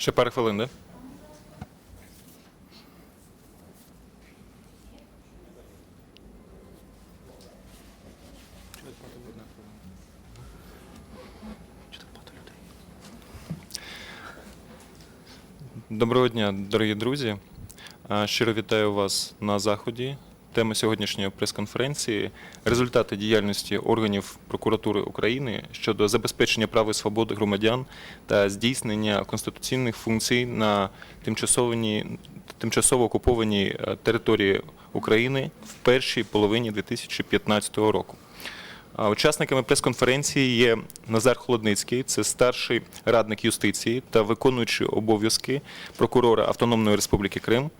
Ще пару хвилин, да? Доброго дня, дорогі друзі. Щиро вітаю вас на заході. Тема сьогоднішньої прес-конференції результати діяльності органів прокуратури України щодо забезпечення прав і свобод громадян та здійснення конституційних функцій на тимчасово окупованій е, території України в першій половині 2015 року. Учасниками прес-конференції є Назар Холодницький, це старший радник юстиції та виконуючий обов'язки прокурора Автономної Республіки Крим,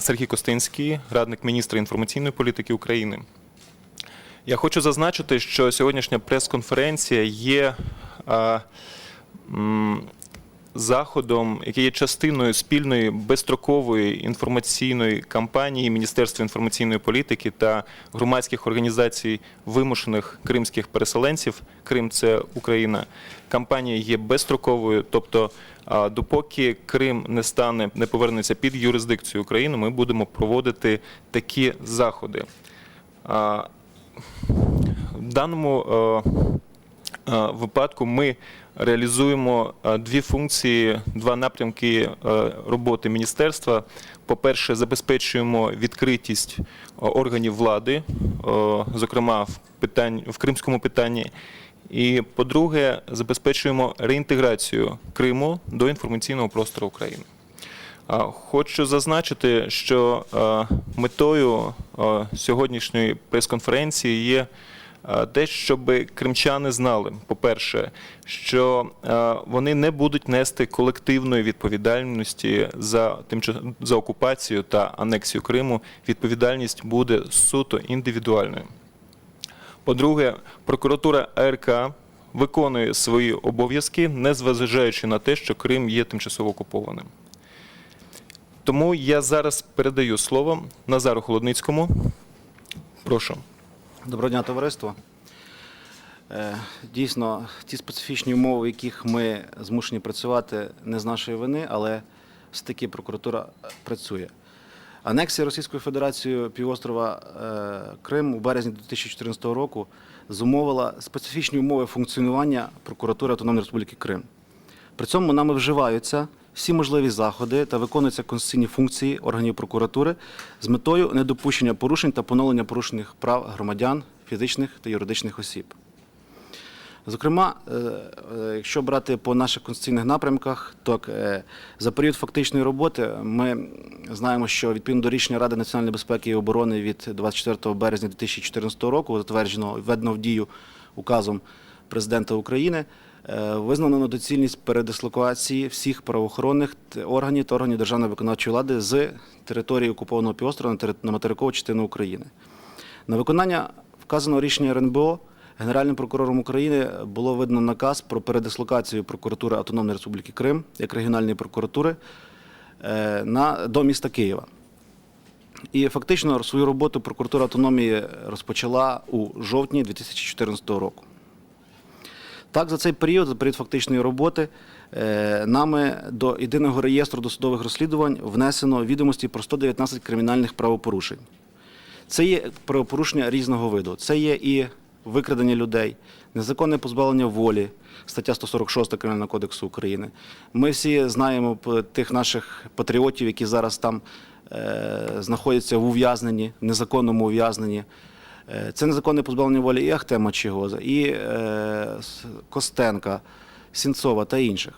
Сергій Костинський, радник міністра інформаційної політики України. Я хочу зазначити, що сьогоднішня прес-конференція є заходом, який є частиною спільної безстрокової інформаційної кампанії Міністерства інформаційної політики та громадських організацій вимушених кримських переселенців. Крим це Україна. Кампанія є безстроковою, тобто допоки Крим не стане, не повернеться під юрисдикцію України, ми будемо проводити такі заходи. В даному випадку ми реалізуємо дві функції, два напрямки роботи міністерства. По-перше, забезпечуємо відкритість органів влади, зокрема в питань в кримському питанні. І по-друге, забезпечуємо реінтеграцію Криму до інформаційного простору України. Хочу зазначити, що метою сьогоднішньої прес-конференції є те, щоб кримчани знали, по-перше, що вони не будуть нести колективної відповідальності за за окупацію та анексію Криму. Відповідальність буде суто індивідуальною. По-друге, прокуратура АРК виконує свої обов'язки, незважаючи на те, що Крим є тимчасово окупованим. Тому я зараз передаю слово Назару Холодницькому. Прошу. Доброго дня, товариство. Е, Дійсно, ті специфічні умови, в яких ми змушені працювати, не з нашої вини, але все-таки прокуратура е, працює. Анексія Російською Федерацією півострова е, Крим у березні 2014 року зумовила специфічні умови функціонування прокуратури Автономної Республіки Крим. При цьому нами вживаються всі можливі заходи та виконуються конституційні функції органів прокуратури з метою недопущення порушень та поновлення порушених прав громадян, фізичних та юридичних осіб. Зокрема, е, е, якщо брати по наших конституційних напрямках, то е, за період фактичної роботи ми знаємо, що відповідно до рішення Ради національної безпеки і оборони від 24 березня 2014 року, затвердженого введено в дію указом президента України, визнано доцільність передислокації всіх правоохоронних органів та органів державної виконавчої влади з території окупованого півострова на на материкову частину України. На виконання вказаного рішення РНБО Генеральним прокурором України було видано наказ про передислокацію прокуратури Автономної Республіки Крим як регіональної прокуратури е, на, до міста Києва. І фактично свою роботу прокуратура автономії розпочала у жовтні 2014 року. Так, за цей період, за період фактичної роботи, е, нами до єдиного реєстру досудових розслідувань внесено відомості про 119 кримінальних правопорушень. Це є правопорушення різного виду. Це є і викрадення людей, незаконне позбавлення волі, стаття 146 Кримінального кодексу України. Ми всі знаємо тих наших патріотів, які зараз там е, знаходяться в ув'язненні, в незаконному ув'язненні. Е, Це незаконне позбавлення волі і Ахтема Чигоза, і е, Костенка, Сінцова та інших.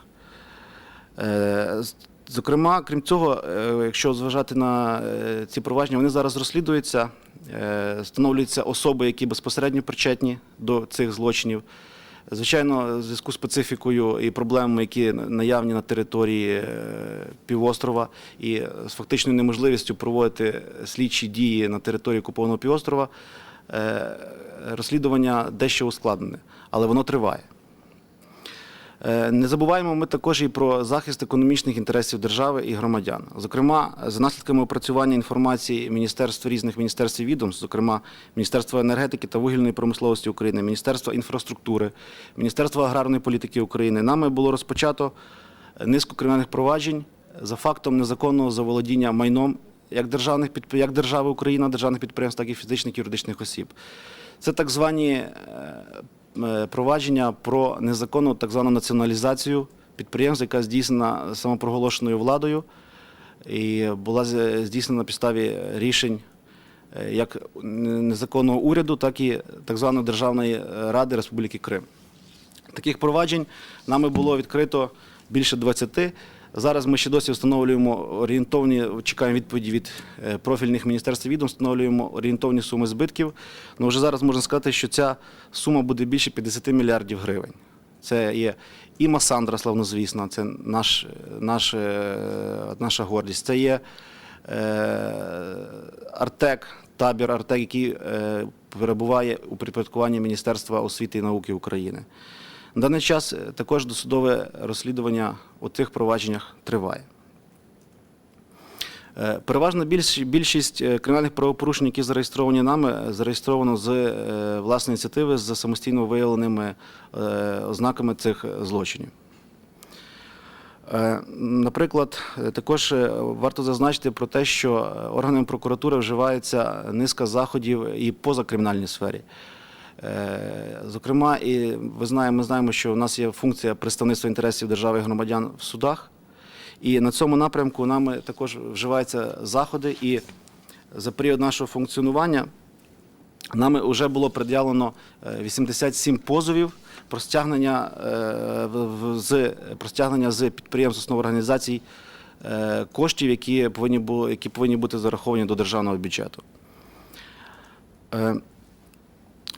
Е, Зокрема, крім цього, е, якщо зважати на е, ці провадження, вони зараз розслідуються, е, встановлюються особи, які безпосередньо причетні до цих злочинів. Звичайно, в зв'язку з специфікою і проблемами, які наявні на території півострова, і з фактичною неможливістю проводити слідчі дії на території окупованого півострова, розслідування дещо ускладнене, але воно триває. Е, Не забуваємо ми також і про захист економічних інтересів держави і громадян. Зокрема, за наслідками опрацювання інформації міністерств різних міністерств і відомств, зокрема Міністерства енергетики та вугільної промисловості України, Міністерства інфраструктури, Міністерства аграрної політики України, нами було розпочато низку кримінальних проваджень за фактом незаконного заволодіння майном як державних як держави Україна, державних підприємств, так і фізичних і юридичних осіб. Це так звані е, провадження про незаконну так звану націоналізацію підприємств, яка здійснена самопроголошеною владою і була здійснена на підставі рішень е, як незаконного уряду, так і так званої Державної е, ради Республіки Крим. Таких проваджень нами було відкрито більше 20. Зараз ми ще досі встановлюємо орієнтовні, чекаємо відповіді від е, профільних міністерств і відомств, встановлюємо орієнтовні суми збитків. Ну вже зараз можна сказати, що ця сума буде більше 50 мільярдів гривень. Це є і Масандра, славнозвісна, це наш, наш, е, наша гордість. Це є е, Артек, табір Артек, який е, перебуває у підпорядкуванні Міністерства освіти і науки України. На даний час е, також досудове розслідування у цих провадженнях триває. Е, Переважна більшість е, кримінальних правопорушень, які зареєстровані нами, зареєстровано з власної ініціативи за самостійно виявленими ознаками цих злочинів. Наприклад, також варто зазначити про те, що органами прокуратури вживається низка заходів і поза кримінальній сфері. Е, Зокрема, і ви знаємо, ми знаємо, що у нас є функція представництва інтересів держави і громадян в судах. І на цьому напрямку нами також вживаються заходи. І за період нашого функціонування нами вже було пред'явлено е, 87 позовів про стягнення, е, з, про стягнення з підприємств основ організацій е, коштів, які повинні, були, які повинні бути зараховані до державного бюджету.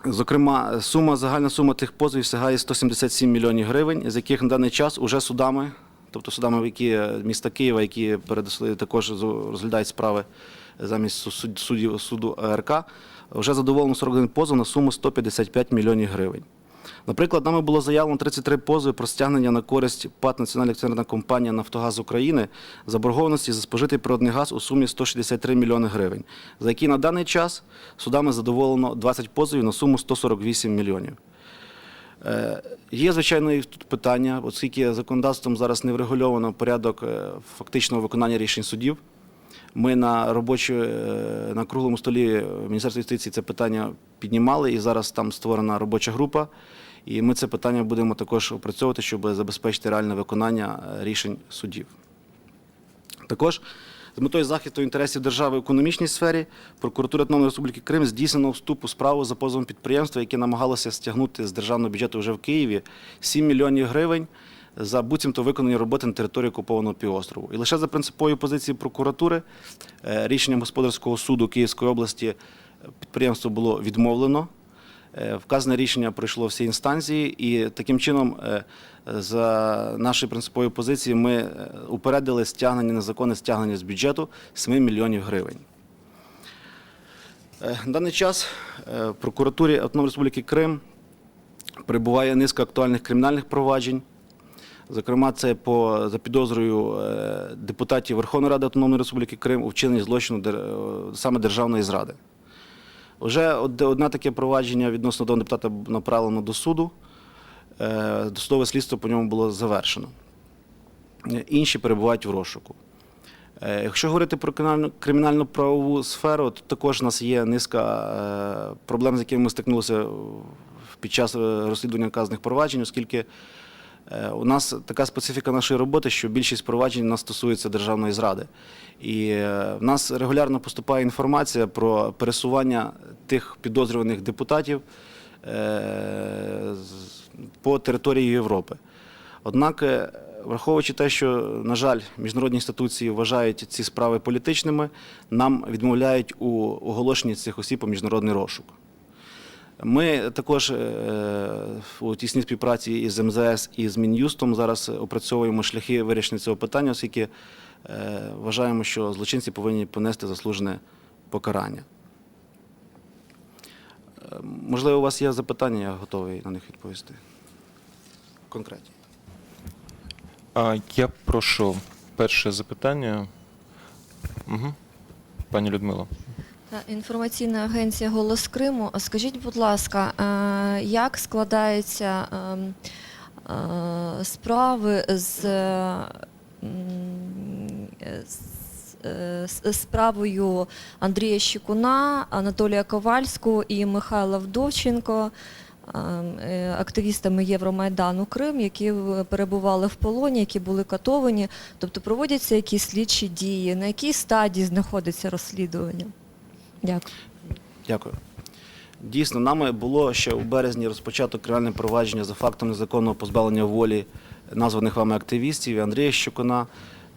Е, Зокрема, сума, загальна сума тих позовів сягає 177 мільйонів гривень, з яких на даний час уже судами, тобто судами, які е, міста Києва, які передосли також розглядають справи замість суд- суддів суду АРК, вже задоволено 41 позов на суму 155 мільйонів гривень. Наприклад, нами було заявлено 33 позови про стягнення на користь ПАТ Національна акціонерна компанія Нафтогаз України заборгованості за спожитий природний газ у сумі 163 мільйони гривень, за які на даний час судами задоволено 20 позовів на суму 148 мільйонів. Е, Є, звичайно, і тут питання, оскільки законодавством зараз не врегульовано порядок е, фактичного виконання рішень судів. Ми на робочу, е, на круглому столі Міністерства юстиції це питання піднімали, і зараз там створена робоча група. І ми це питання будемо також опрацьовувати, щоб забезпечити реальне виконання е, рішень судів. Також з метою захисту інтересів держави в економічній сфері прокуратура Автономної Республіки Крим здійснено вступ у справу за позовом підприємства, яке намагалося стягнути з державного бюджету вже в Києві 7 мільйонів гривень за буцімто виконані роботи на території окупованого півострову. І лише за принциповою позицією прокуратури е, рішенням господарського суду Київської області е, підприємство було відмовлено. Е, Вказане рішення пройшло всі інстанції, і таким чином, за нашою принциповою позицією, ми упередили стягнення, незаконне стягнення з бюджету 7 мільйонів гривень. На даний час в прокуратурі Автономної Республіки Крим перебуває низка актуальних кримінальних проваджень. Зокрема, це по за підозрою е, депутатів Верховної Ради Автономної Республіки Крим у вчиненні злочину е, саме державної зради. Вже од- одне таке провадження відносно до депутата направлено до суду. Е, Досудове слідство по ньому було завершено. Інші перебувають в розшуку. Якщо говорити про кримінальну- правову сферу, то також у нас є низка проблем, з якими ми стикнулися під час розслідування вказаних проваджень, оскільки у нас така специфіка нашої роботи, що більшість проваджень у нас стосується державної зради. І е, в нас регулярно поступає інформація про пересування тих підозрюваних депутатів е, по території Європи. Однак, е, враховуючи те, що, на жаль, міжнародні інституції вважають ці справи політичними, нам відмовляють у оголошенні цих осіб у міжнародний розшук. Ми також е, у тісній співпраці із МЗС і з Мін'юстом зараз опрацьовуємо шляхи вирішення цього питання, оскільки е, вважаємо, що злочинці повинні понести заслужене покарання. Е, Можливо, у вас є запитання, я готовий на них відповісти. Конкретні. Я прошу перше запитання. Угу. Пані Людмило. Та, Інформаційна агенція Голос Криму. Скажіть, будь ласка, е, як складається ем, е, справи з, е, е, справою Андрія Щекуна, Анатолія Ковальського і Михайла Вдовченко, е, е, активістами Євромайдану Крим, які перебували в полоні, які були катовані. Тобто проводяться якісь слідчі дії, на якій стадії знаходиться розслідування? Дякую. Дякую. Дійсно, нами було ще у березні розпочато кримінальне провадження за фактом незаконного позбавлення волі названих вами активістів Андрія Щекуна.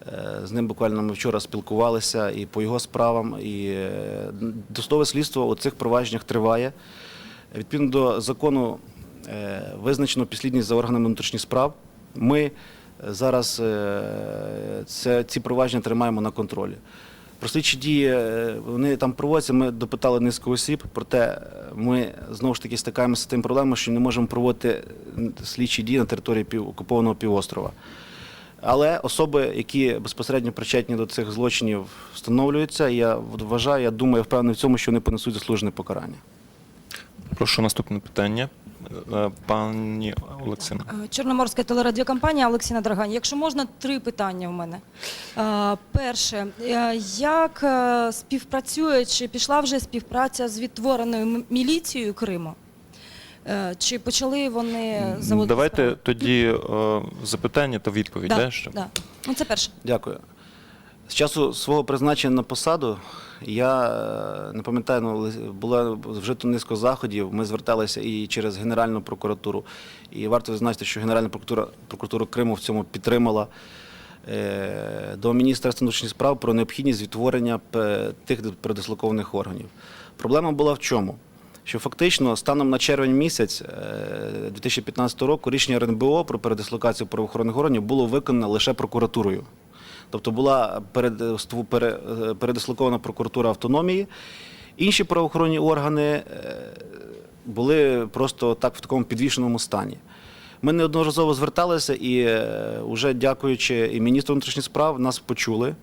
Е, З ним буквально ми вчора спілкувалися і по його справам. І е, досудове слідство у цих провадженнях триває. Відповідно до закону е, визначено підслідність за органами внутрішніх справ. Ми зараз це, ці провадження тримаємо на контролі. Про слідчі дії е, вони там проводяться. Ми допитали низку осіб, проте е, ми знову ж таки стикаємося з тим проблемою, що не можемо проводити слідчі дії на території пів, окупованого півострова. Але особи, які безпосередньо причетні до цих злочинів, встановлюються. Я вважаю, я думаю, впевнений в цьому, що вони понесуть заслужене покарання. Прошу наступне питання. Е, Пані Олексина. Е, Чорноморська телерадіокомпанія Олексіна Драгань. Якщо можна, три питання в мене. Е, Перше, як співпрацює, чи пішла вже співпраця з відтвореною міліцією Криму? Чи почали вони заводити Давайте справу? тоді запитання та відповідь. Да, да, що? да. Ну, це перше. Дякую. З часу свого призначення на посаду я е, не пам'ятаю, ну, було вжито низко заходів. Ми зверталися і через Генеральну прокуратуру. І варто зазначити, що Генеральна прокуратура, прокуратура Криму в цьому підтримала е, до Міністерства внутрішніх справ про необхідність відтворення тих передислокованих органів. Проблема була в чому? Що фактично станом на червень місяць е, 2015 року рішення РНБО про передислокацію правоохоронних органів було виконано лише прокуратурою. Тобто була перед, ству- е, передислокована прокуратура автономії. Інші правоохоронні органи е, були просто так в такому підвішеному стані. Ми неодноразово зверталися і вже дякуючи і міністру внутрішніх справ нас почули.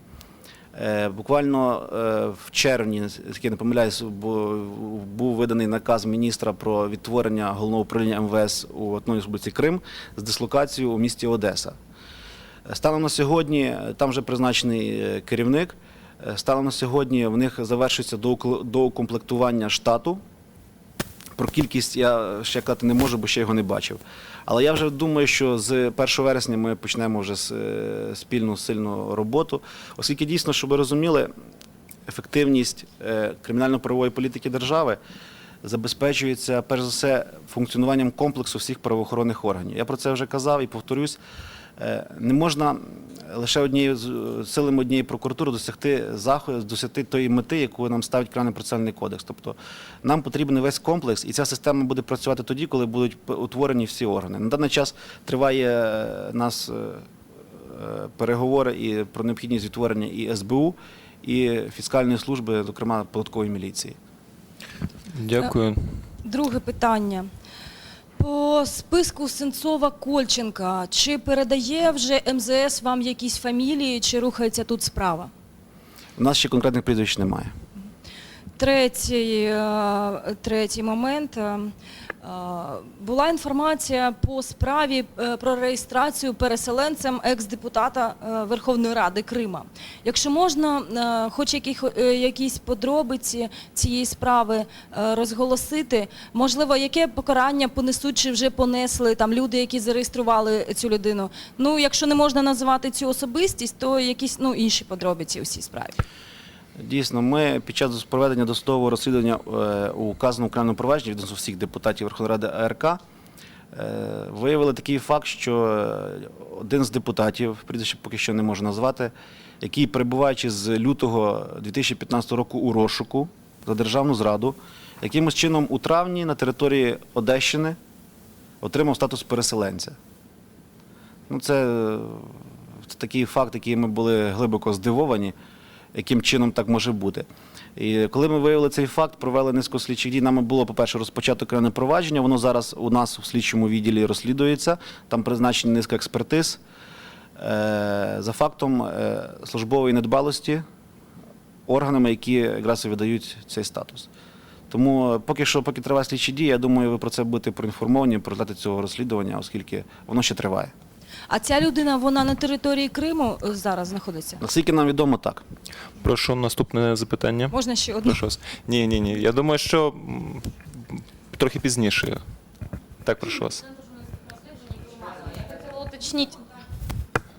Е, Буквально е, в червні, я не помиляюсь, був виданий наказ міністра про відтворення головного управління МВС у Автономній Республіці Крим з дислокацією у місті Одеса. Станом на сьогодні е, там вже призначений е, керівник. Е, Станом на сьогодні в них завершується доукомплектування штату. Про кількість я ще казати не можу, бо ще його не бачив. Але я вже думаю, що з 1 вересня ми почнемо вже спільну сильну роботу, оскільки дійсно, щоб ви розуміли, ефективність кримінально-правової політики держави забезпечується перш за все функціонуванням комплексу всіх правоохоронних органів. Я про це вже казав і повторюсь. Е, Не можна лише однією з- силами однієї прокуратури досягти заходу, досягти тої мети, яку нам ставить кримінальний процесуальний кодекс. Тобто нам потрібен весь комплекс, і ця система буде працювати тоді, коли будуть утворені всі органи. На даний час триває е, нас е, переговори і про необхідність відтворення і СБУ, і фіскальної служби, зокрема податкової міліції. Дякую. Друге питання. По списку Сенцова Кольченка, чи передає вже МЗС вам якісь фамілії, чи рухається тут справа? У нас ще конкретних прізвищ немає. Третій, е, третій момент. Е, Була інформація по справі е, про реєстрацію переселенцем екс-депутата Верховної Ради Крима. Якщо можна, хоч якісь подробиці цієї справи розголосити, можливо, яке покарання понесуть чи вже понесли там люди, які зареєстрували цю людину. Ну, якщо не можна називати цю особистість, то якісь ну, інші подробиці у цій справі. Дійсно, ми під час проведення досудового розслідування е, у указаному кримінальному провадженні відносно всіх депутатів Верховної Ради АРК е, виявили такий факт, що е, один з депутатів, прізвище поки що не можу назвати, який перебуваючи з лютого 2015 року у розшуку за державну зраду, якимось чином у травні на території Одещини отримав статус переселенця. Ну, це, це такий факт, який ми були глибоко здивовані, яким чином так може бути. І коли ми виявили цей факт, провели низку слідчих дій. Нами було, по-перше, розпочато кримінальне провадження. Воно зараз у нас у слідчому відділі розслідується. Там призначені низка експертиз. Е, За фактом е, службової недбалості органами, які якраз і видають цей статус. Тому е, поки що, поки триває слідчі дії, я думаю, ви про це будете проінформовані про результати цього розслідування, оскільки воно ще триває. А ця людина вона на території Криму е, зараз знаходиться? Наскільки нам відомо, так. Прошу наступне запитання. Можна ще одне? Прошу вас. Ні, ні, ні. Я думаю, що м, трохи пізніше. Так, прошу вас. Я хотела уточнить,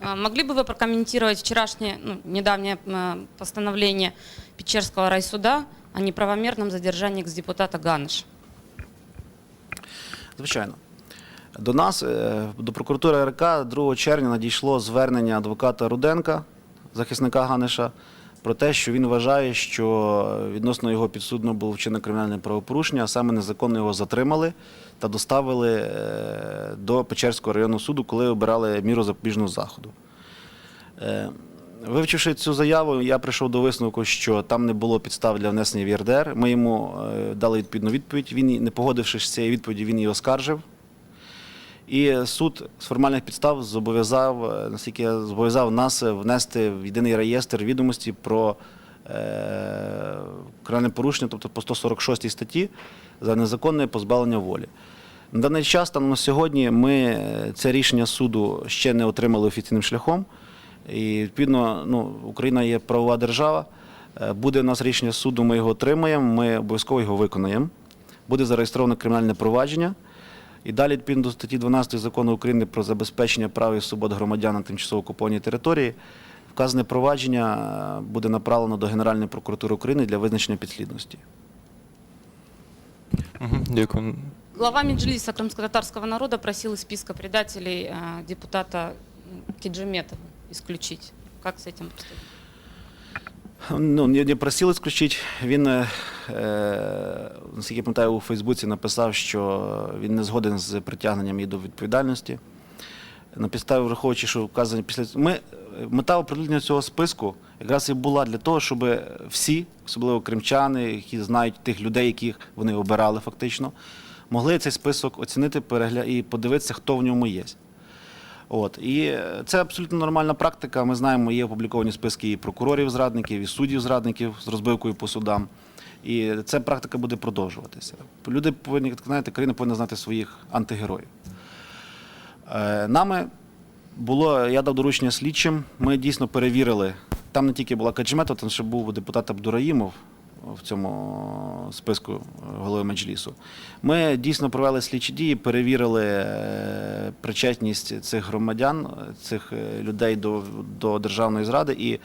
а, могли бы вы прокомментировать вчерашнее, ну, недавнее м, постановление Печерского райсуда о неправомерном задержании экс-депутата Ганыша? Звичайно. До нас, е, до прокуратури РК 2 червня надійшло звернення адвоката Руденка, захисника Ганиша, про те, що він вважає, що відносно його підсудно було вчинено кримінальне правопорушення, а саме незаконно його затримали та доставили е, до Печерського районного суду, коли обирали міру запобіжного заходу. Е, Вивчивши цю заяву, я прийшов до висновку, що там не було підстав для внесення в ЄРДР. Ми йому дали відповідну відповідь. Він, не погодившись з цією відповіддю, він її оскаржив. І суд з формальних підстав зобов'язав, е, наскільки зобов'язав нас е, внести в єдиний реєстр відомості про е, кримінальне порушення, тобто по 146 статті за незаконне позбавлення волі. На даний час, там на сьогодні, ми це рішення суду ще не отримали офіційним шляхом. І відповідно, ну, Україна є правова держава. Буде у нас рішення суду, ми його отримаємо, ми обов'язково його виконаємо. Буде зареєстровано кримінальне провадження. І далі, відповідно до статті 12 закону України про забезпечення прав і свобод громадян на тимчасово окупованій території, вказане провадження е, буде направлено до Генеральної прокуратури України для визначення підслідності. Дякую. Глава Меджлиса крымско-татарского народа просил из списка предателей депутата м, Киджиметова исключить. Как с этим поступить? Ну, не, просили исключити. Він, е, е, наскільки я пам'ятаю, у Фейсбуці написав, що він не згоден з притягненням її до відповідальності. На підставі, враховуючи, що вказані після ми мета оприлюднення цього списку якраз і була для того, щоб всі, особливо кримчани, які знають тих людей, яких вони обирали фактично, могли цей список оцінити перегля... і подивитися, хто в ньому є. От. І це абсолютно нормальна практика. Ми знаємо, є опубліковані списки і прокурорів-зрадників, і суддів-зрадників з розбивкою по судам. І ця практика буде продовжуватися. Люди повинні, знаєте, країна повинна знати своїх антигероїв. Е, Нами було, я дав доручення слідчим, ми дійсно перевірили. Там не тільки була Каджиметова, там ще був депутат Абдураїмов в цьому списку голови Меджлісу. Ми дійсно провели слідчі дії, перевірили е, причетність цих громадян, цих е, людей до, до державної зради. І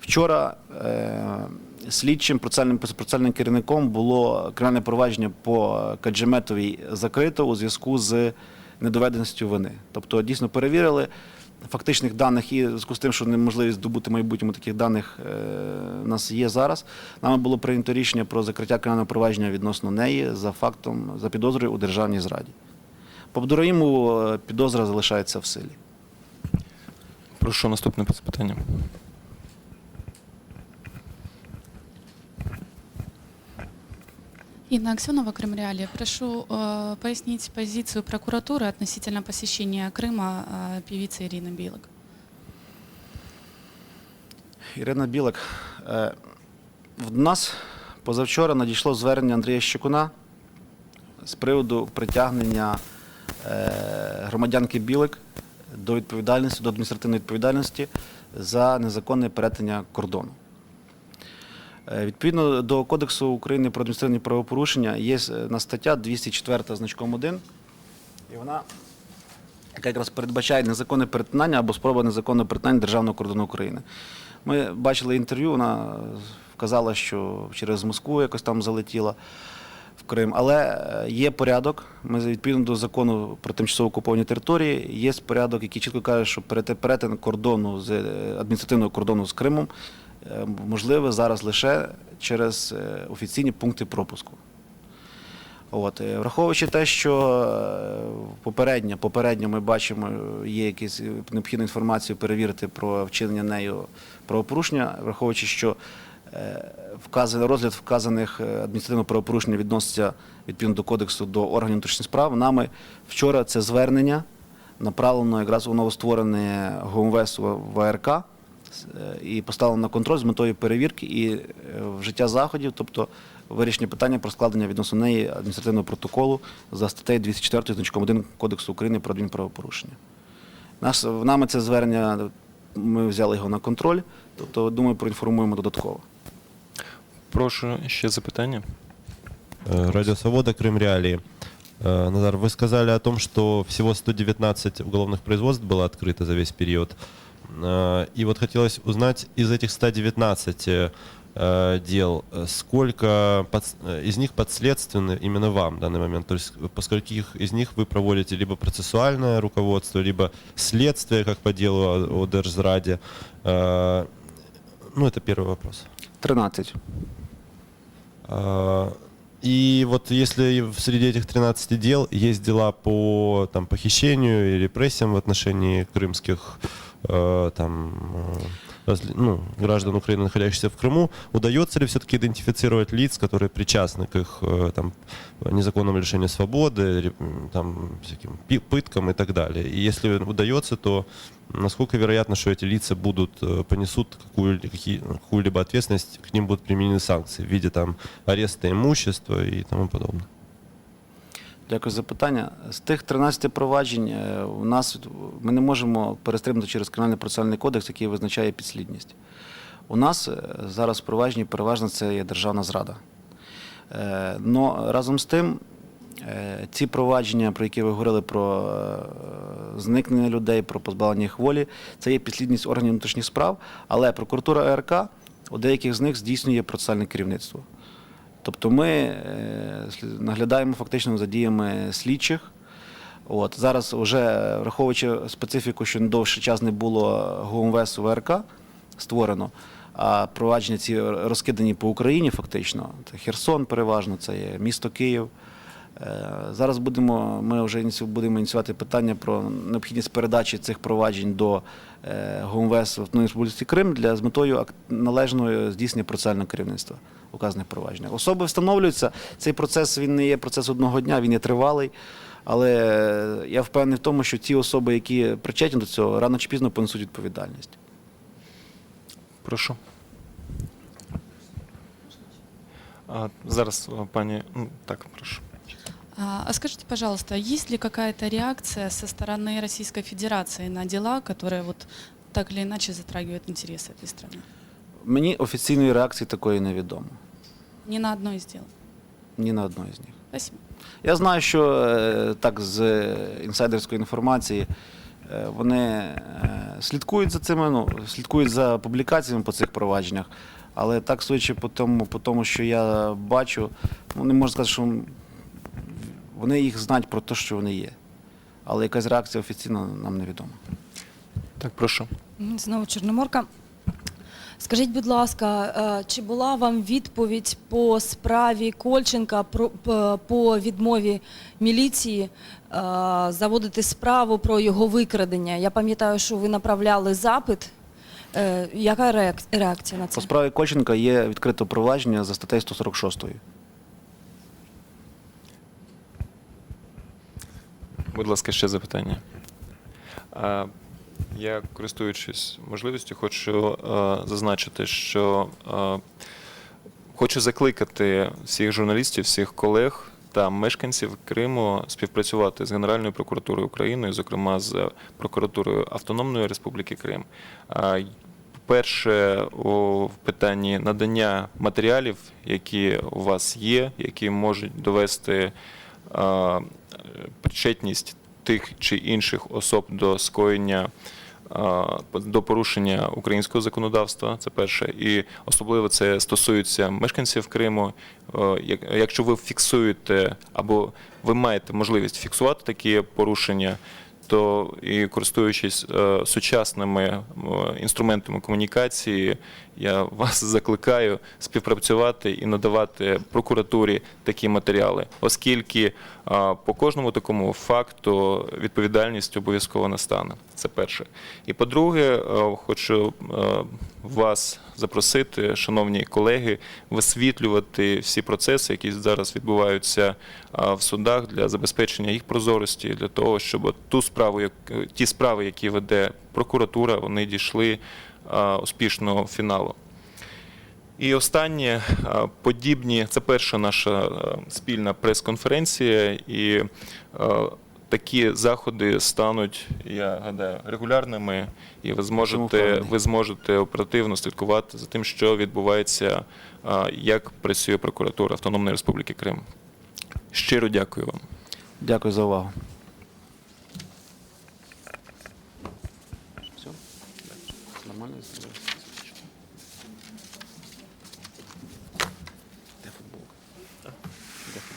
вчора е, слідчим процесуальним, процесуальним керівником було кримінальне провадження по Каджиметовій закрито у зв'язку з недоведеністю вини. Тобто дійсно перевірили фактичних даних і в зв'язку з тим, що неможливість здобути в майбутньому таких даних е, у нас є зараз. Нами було прийнято рішення про закриття кримінального провадження відносно неї за фактом за підозрою у державній зраді. По Абдураїму е, підозра залишається в силі. Прошу наступне запитання. Инна Аксенова, Крымреале. Прошу э, пояснить позицию прокуратуры относительно посещения Крыма э, певицы Ирины Билок. Ірина Білик, е, в нас позавчора надійшло звернення Андрія Щекуна з приводу притягнення е, громадянки Білик до відповідальності, до адміністративної відповідальності за незаконне перетинення кордону. Е, Відповідно до Кодексу України про адміністративні правопорушення є е, на стаття 204 значком 1, і вона якраз передбачає незаконне перетинання або спроба незаконного перетинання державного кордону України. Ми бачили інтерв'ю, вона вказала, що через Москву якось там залетіла в Крим. Але е, є порядок. Ми відповідно до закону про тимчасово окуповані території, є порядок, який чітко каже, що перетин кордону з адміністративного кордону з Кримом можливе зараз лише через е, офіційні пункти пропуску. От, е, враховуючи те, що е, попередньо, попередньо ми бачимо, е, є якісь е, необхідну інформацію перевірити про вчинення нею правопорушення, враховуючи, що е, вказаний розгляд вказаних е, адміністративного правопорушення відноситься відповідно до кодексу до органів внутрішніх справ. Нами вчора це звернення направлено якраз у новостворене ГУМВС ВРК е, і поставлено на контроль з метою перевірки і е, вжиття заходів, тобто вирішення питання про складення відносно неї адміністративного протоколу за статтею 204 значком 1 Кодексу України про адмінправопорушення. Нас, нами це звернення, ми взяли його на контроль, тобто, думаю, проінформуємо додатково. Прошу ще запитання. Э, Радио Свобода, Крым Реалии. Э, Назар, вы сказали о том, что всего 119 уголовных производств было открыто за весь период. Э, И вот хотелось узнать, из этих 119 э, дел, сколько э, из них подследственны именно вам в данный момент? То есть по скольких из них вы проводите либо процессуальное руководство, либо следствие, как по делу о, Держзраде? Ну, это первый вопрос. 13. А, И вот если среди этих 13 дел есть дела по там, похищению и репрессиям в отношении крымских там, э, разли- ну, граждан Украины, находящихся в Крыму, удается ли все-таки идентифицировать лиц, которые причастны к их э, там, незаконному лишению свободы, ре- м, там, всяким пи- пыткам и так далее? И если удается, то насколько вероятно, что эти лица будут, э, понесут какую, какие, какую-либо ответственность, к ним будут применены санкции в виде там, ареста имущества и тому подобное? Дякую за питання. З тих 13 проваджень е, у нас ми не можемо перестрибнути через Кримінальний процесуальний кодекс, який визначає підслідність. У нас е, зараз в провадженні переважно це є державна зрада. Е, Но разом з тим, ці провадження, про які ви говорили, про зникнення людей, про позбавлення їх волі, це є підслідність органів внутрішніх справ, але прокуратура АРК у деяких з них здійснює процесуальне керівництво. Тобто ми е, наглядаємо фактично за діями слідчих. От, зараз, вже враховуючи специфіку, що довший час не було ГУМВС ВРК створено, а провадження ці розкидані по Україні фактично. Це Херсон переважно, це є місто Київ. Е, Зараз будемо, ми вже будемо ініціювати питання про необхідність передачі цих проваджень до е, ГУМВС в Республіці Крим для з метою належного здійснення процесуального керівництва указаних провадженнях. Особи встановлюються. Цей процес він не є процес одного дня, він є тривалий. Але е, я впевнений в тому, що ті особи, які причетні до цього, рано чи пізно понесуть відповідальність. Прошу. А, зараз, о, пані. ну, Так, прошу. А а скажите, пожалуйста, есть ли какая-то реакция со стороны Российской Федерации на дела, которые вот так или иначе затрагивают интересы этой страны? Мені офіційної реакції такої невідомо. Ни на одно из дел. Ні на одної з них. Спасибо. Я знаю, що е, так з е, інсайдерської інформації е, вони е, слідкують за цими, ну, слідкують за публікаціями по цих провадженнях, але так судячи по тому, по тому, що я бачу, ну, не можу сказати, що вони їх знають про те, що вони є. Але якась реакція офіційно нам невідома. Так, прошу. Знову Чорноморка. Скажіть, будь ласка, е, чи була вам відповідь по справі Кольченка по відмові міліції е, заводити справу про його викрадення? Я пам'ятаю, що ви направляли запит. Е, Яка реакція на це? По справі Кольченка є відкрите провадження за статтею 146. Будь ласка, ще запитання. Я, користуючись можливістю, хочу е, зазначити, що е, хочу закликати всіх журналістів, всіх колег та мешканців Криму співпрацювати з Генеральною прокуратурою України, зокрема з прокуратурою Автономної Республіки Крим. Й- Перше, у питанні надання матеріалів, які у вас є, які можуть довести а, причетність тих чи інших особ до скоєння до порушення українського законодавства. Це перше, і особливо це стосується мешканців Криму. Якщо ви фіксуєте або ви маєте можливість фіксувати такі порушення. То і користуючись е, сучасними е, інструментами комунікації, я вас закликаю співпрацювати і надавати прокуратурі такі матеріали, оскільки а, по кожному такому факту відповідальність обов'язково настане. Це перше. І по-друге, е, хочу е, вас запросити, шановні колеги, висвітлювати всі процеси, які зараз відбуваються в судах для забезпечення їх прозорості, для того, щоб ту справу, ті справи, які веде прокуратура, вони дійшли успішного фіналу. І останнє подібні, це перша наша спільна прес-конференція, і такі заходи стануть, я гадаю, регулярними, і ви зможете, ви зможете оперативно слідкувати за тим, що відбувається, як працює прокуратура Автономної Республіки Крим. Щиро дякую вам. Дякую за увагу.